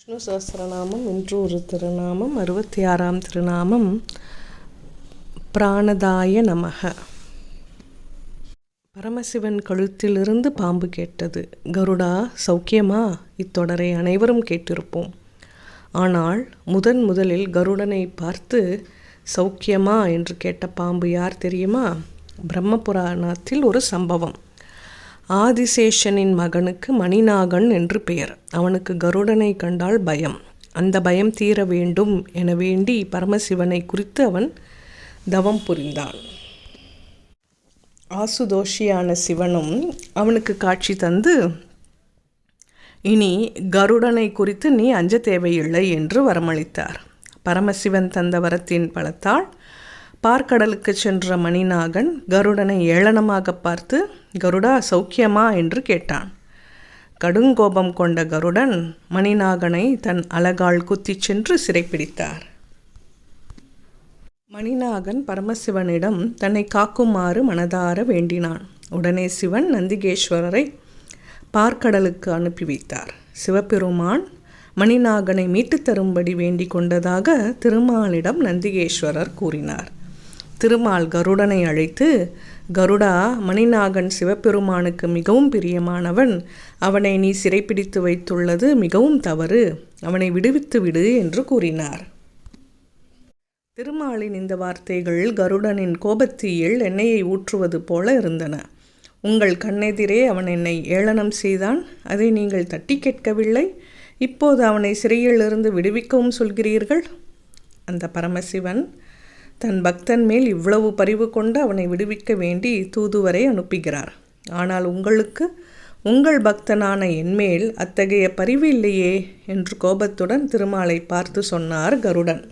விஷ்ணு சஹசிரநாமம் இன்று ஒரு திருநாமம் அறுபத்தி ஆறாம் திருநாமம் பிராணதாய நமக. பரமசிவன் கழுத்திலிருந்து பாம்பு கேட்டது. கருடா சௌக்கியமா? இத்தொடரை அனைவரும் கேட்டிருப்போம். ஆனால் முதன் முதலில் கருடனை பார்த்து சௌக்கியமா? என்று கேட்ட பாம்பு யார் தெரியுமா? பிரம்மபுராணத்தில் ஒரு சம்பவம். ஆதிசேஷனின் மகனுக்கு மணிநாகன் என்று பெயர். அவனுக்கு கருடனை கண்டால் பயம். அந்த பயம் தீர வேண்டும் என வேண்டி பரமசிவனை குறித்து அவன் தவம் புரிந்தான். ஆசுதோஷியான சிவனும் அவனுக்கு காட்சி தந்து இனி கருடனை குறித்து நீ அஞ்ச தேவையில்லை என்று வரமளித்தார். பரமசிவன் தந்த வரத்தின் பலத்தால் பார்க்கடலுக்கு சென்ற மணிநாகன் கருடனை ஏளனமாக பார்த்து கருடா சௌக்கியமா? என்று கேட்டான். கடுங்கோபம் கொண்ட கருடன் மணிநாகனை தன் அலகால் குத்திச் சென்று சிறைப்பிடித்தார். மணிநாகன் பரமசிவனிடம் தன்னை காக்குமாறு மனதார வேண்டினான். உடனே சிவன் நந்திகேஸ்வரரை பார்க்கடலுக்கு அனுப்பி வைத்தார். சிவபெருமான் மணிநாகனை மீட்டுத் தரும்படி வேண்டிக் கொண்டதாக திருமாலிடம் நந்திகேஸ்வரர் கூறினார். திருமால் கருடனை அழைத்து கருடா மணிநாகன் சிவபெருமானுக்கு மிகவும் பிரியமானவன். அவனை நீ சிறைப்பிடித்து வைத்துள்ளது மிகவும் தவறு. அவனை விடுவித்து விடு என்று கூறினார். திருமாலின் இந்த வார்த்தைகள் கருடனின் கோபத்தீயில் எண்ணெயை ஊற்றுவது போல இருந்தன. உங்கள் கண்ணெதிரே அவன் என்னை ஏளனம் செய்தான். அதை நீங்கள் தட்டி கேட்கவில்லை. இப்போது அவனை சிறையிலிருந்து விடுவிக்கவும் சொல்கிறீர்கள்? அந்த பரமசிவன் தன் பக்தன் மேல் இவ்வளவு பரிவு கொண்டு அவனை விடுவிக்க வேண்டி தூதுவரை அனுப்புகிறார். ஆனால் உங்களுக்கு உங்கள் பக்தனான என்மேல் அத்தகைய பரிவு இல்லையே என்று கோபத்துடன் திருமாலை பார்த்து சொன்னார் கருடன்.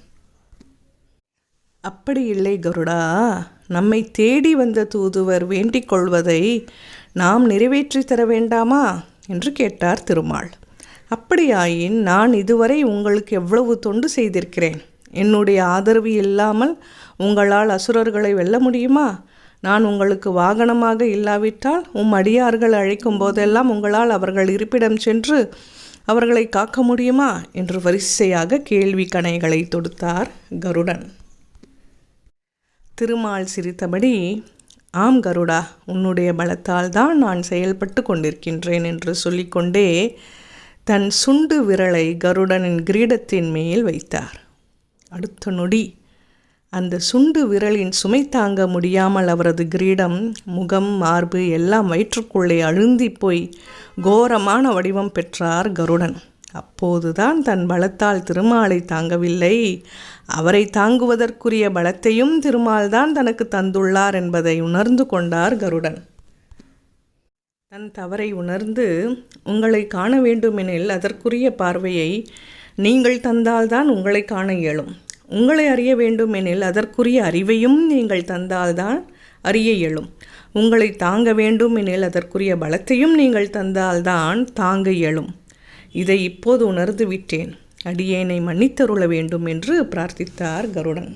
அப்படி இல்லை கருடா. நம்மை தேடி வந்த தூதுவர் வேண்டிக் கொள்வதை நாம் நிறைவேற்றி தர வேண்டாமா என்று கேட்டார் திருமால். அப்படியாயின் நான் இதுவரை உங்களுக்கு எவ்வளவு தொண்டு செய்திருக்கிறேன்? என்னுடைய ஆதரவு இல்லாமல் உங்களால் அசுரர்களை வெல்ல முடியுமா? நான் உங்களுக்கு வாகனமாக இல்லாவிட்டால் உம் அடியார்கள் அழைக்கும் போதெல்லாம் உங்களால் அவர்கள் இருப்பிடம் சென்று அவர்களை காக்க முடியுமா? என்று வரிசையாக கேள்வி கணைகளை தொடுத்தார் கருடன். திருமால் சிரித்தபடி ஆம் கருடா உன்னுடைய பலத்தால் தான் நான் செயல்பட்டு கொண்டிருக்கின்றேன் என்று சொல்லிக்கொண்டே தன் சுண்டு விரலை கருடனின் கிரீடத்தின் மேல் வைத்தார். அடுத்த நொடி. அந்த சுண்டு விரலின் சுமை தாங்க முடியாமல் அவரது கிரீடம் முகம் மார்பு எல்லாம் வயிற்றுக்குள்ளே அழுந்தி போய் கோரமான வடிவம் பெற்றார் கருடன். அப்போதுதான் தன் பலத்தால் திருமாலை தாங்கவில்லை. அவரை தாங்குவதற்குரிய பலத்தையும் திருமால் தான் தனக்கு தந்துள்ளார் என்பதை உணர்ந்து கொண்டார் கருடன். தன் தவறை உணர்ந்து உங்களை காண வேண்டுமெனில் அதற்குரிய பார்வையை நீங்கள் தந்தால்தான் உங்களை காண இயலும். உங்களை அறிய வேண்டுமெனில் அதற்குரிய அறிவையும் நீங்கள் தந்தால்தான் அறிய இயலும். உங்களை தாங்க வேண்டுமெனில் அதற்குரிய பலத்தையும் நீங்கள் தந்தால்தான் தாங்க இயலும். இதை இப்போது உணர்ந்து விட்டேன். அடியேனை மன்னித்தருள வேண்டும் என்று பிரார்த்தித்தார் கருடன்.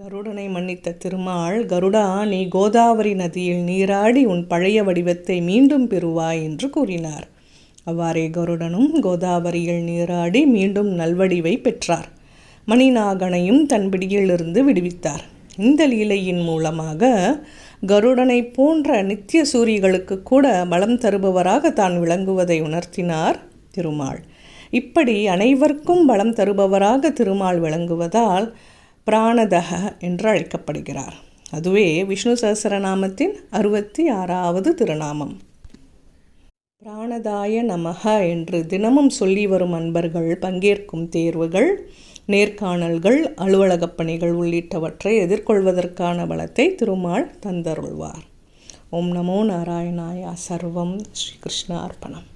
கருடனை மன்னித்த திருமால் கருடா நீ கோதாவரி நதியில் நீராடி உன் பழைய வடிவத்தை மீண்டும் பெறுவாய் என்று கூறினார். அவ்வாறே கருடனும் கோதாவரியில் நீராடி மீண்டும் நல்வடிவை பெற்றார். மணிநாகனையும் தன் பிடியிலிருந்து விடுவித்தார். இந்த லீலையின் மூலமாக கருடனை போன்ற நித்திய சூரிகளுக்கு கூட பலம் தருபவராக தான் விளங்குவதை உணர்த்தினார் திருமால். இப்படி அனைவருக்கும் பலம் தருபவராக திருமால் விளங்குவதால் பிராணதக என்று அழைக்கப்படுகிறார். அதுவே விஷ்ணு சஹசரநாமத்தின் அறுபத்தி ஆறாவது திருநாமம். பிராணதாய நமக என்று தினமும் சொல்லி வரும் அன்பர்கள் பங்கேற்கும் தேர்வுகள் நேர்காணல்கள் அலுவலகப் பணிகள் உள்ளிட்டவற்றை எதிர்கொள்வதற்கான பலத்தை திருமால் தந்தருள்வார். ஓம் நமோ நாராயணாய சர்வம் ஸ்ரீ கிருஷ்ண அர்ப்பணம்